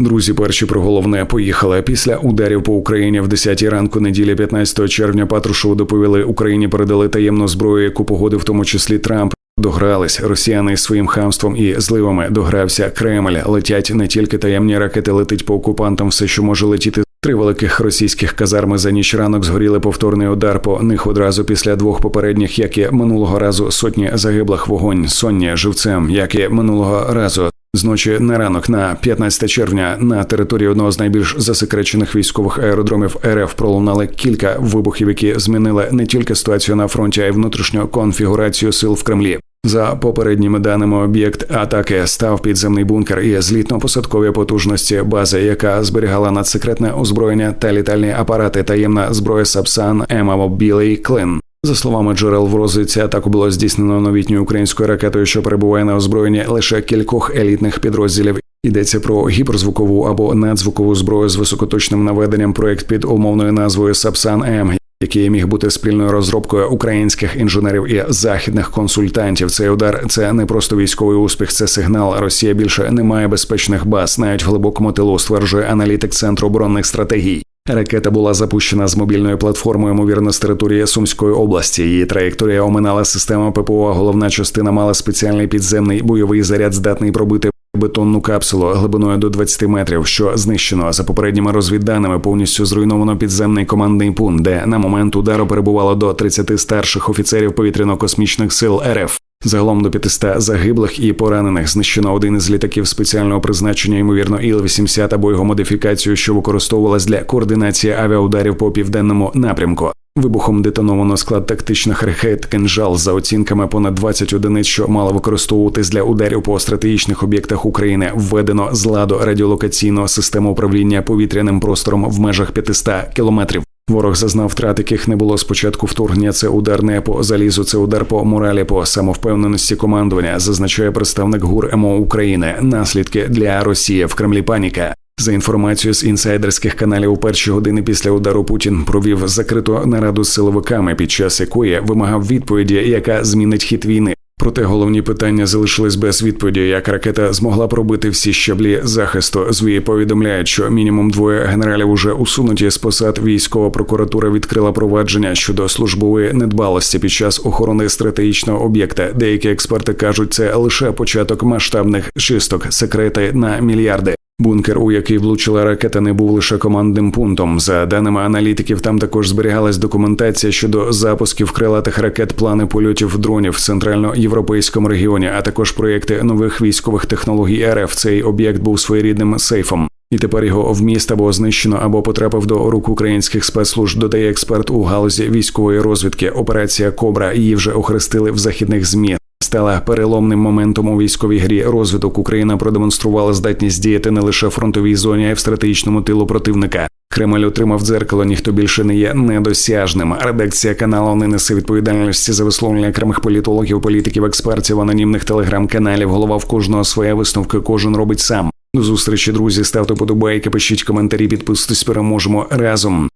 Друзі, перші про головне поїхали. Після ударів по Україні в 10 ранку неділі 15 червня Патрушеву доповіли Україні передали таємну зброю, яку погодив в тому числі Трамп. Догрались росіяни своїм хамством і зливами. Догрався Кремль. Летять не тільки таємні ракети, летить по окупантам. Все, що може летіти. Три великих російських казарми за ніч ранок згоріли повторний удар по них одразу після двох попередніх, як і минулого разу сотні загиблих вогонь, сонні живцем, як і минулого разу. Зночі на ранок на 15 червня на території одного з найбільш засекречених військових аеродромів РФ пролунали кілька вибухів, які змінили не тільки ситуацію на фронті, а й внутрішню конфігурацію сил в Кремлі. За попередніми даними, об'єкт атаки став підземний бункер і злітно-посадкові потужності бази, яка зберігала надсекретне озброєння та літальні апарати, таємна зброя Сапсан Ема Білий Клин. За словами джерел в розвідці, атаку було здійснено новітньою українською ракетою, що перебуває на озброєнні лише кількох елітних підрозділів. Йдеться про гіперзвукову або надзвукову зброю з високоточним наведенням. Проект під умовною назвою Сапсан М, який міг бути спільною розробкою українських інженерів і західних консультантів. Цей удар це не просто військовий успіх, це сигнал. Росія більше не має безпечних баз, навіть в глибокому тилу стверджує аналітик центру оборонних стратегій. Ракета була запущена з мобільної платформи, ймовірно, з території Сумської області. Її траєкторія оминала систему ППО. Головна частина мала спеціальний підземний бойовий заряд, здатний пробити бетонну капсулу глибиною до 20 метрів, що знищено за попередніми розвідданими. Повністю зруйновано підземний командний пункт, де на момент удару перебувало до 30 старших офіцерів повітряно-космічних сил РФ. Загалом до 500 загиблих і поранених знищено один із літаків спеціального призначення, ймовірно, Іл-80 або його модифікацію, що використовувалась для координації авіаударів по південному напрямку. Вибухом детоновано склад тактичних ракет «Кинжал» за оцінками понад 20 одиниць, що мало використовуватись для ударів по стратегічних об'єктах України. Введено з ладу радіолокаційну систему управління повітряним простором в межах 500 кілометрів. Ворог зазнав втрат, яких не було спочатку вторгнення. Це удар не по залізу, це удар по моралі, по самовпевненості командування, зазначає представник ГУР МО України. Наслідки для Росії в Кремлі. Паніка. За інформацією з інсайдерських каналів, у перші години після удару Путін провів закриту нараду з силовиками, під час якої вимагав відповіді, яка змінить хід війни. Проте головні питання залишились без відповіді, як ракета змогла пробити всі щаблі захисту. Зві повідомляють, що мінімум двоє генералів уже усунуті з посад. Військова прокуратура відкрила провадження щодо службової недбалості під час охорони стратегічного об'єкта. Деякі експерти кажуть, це лише початок масштабних чисток, секрети на мільярди. Бункер, у який влучила ракета, не був лише командним пунктом. За даними аналітиків, там також зберігалась документація щодо запусків крилатих ракет, плани польотів дронів в центральноєвропейському регіоні, а також проєкти нових військових технологій РФ. Цей об'єкт був своєрідним сейфом. І тепер його вміст або знищено, або потрапив до рук українських спецслужб. Додає експерт у галузі військової розвідки. Операція Кобра її вже охрестили в західних змі стала переломним моментом у військовій грі. Розвиток Україна продемонструвала здатність діяти не лише в фронтовій зоні, а й в стратегічному тилу противника. Кремль отримав дзеркало, ніхто більше не є недосяжним. Редакція каналу не несе відповідальності за висловлення окремих політологів, політиків, експертів, анонімних телеграм-каналів. Голова в кожного своя висновка, кожен робить сам. До зустрічі, друзі. Ставте подобайки, пишіть коментарі, підписуйтесь, переможемо разом.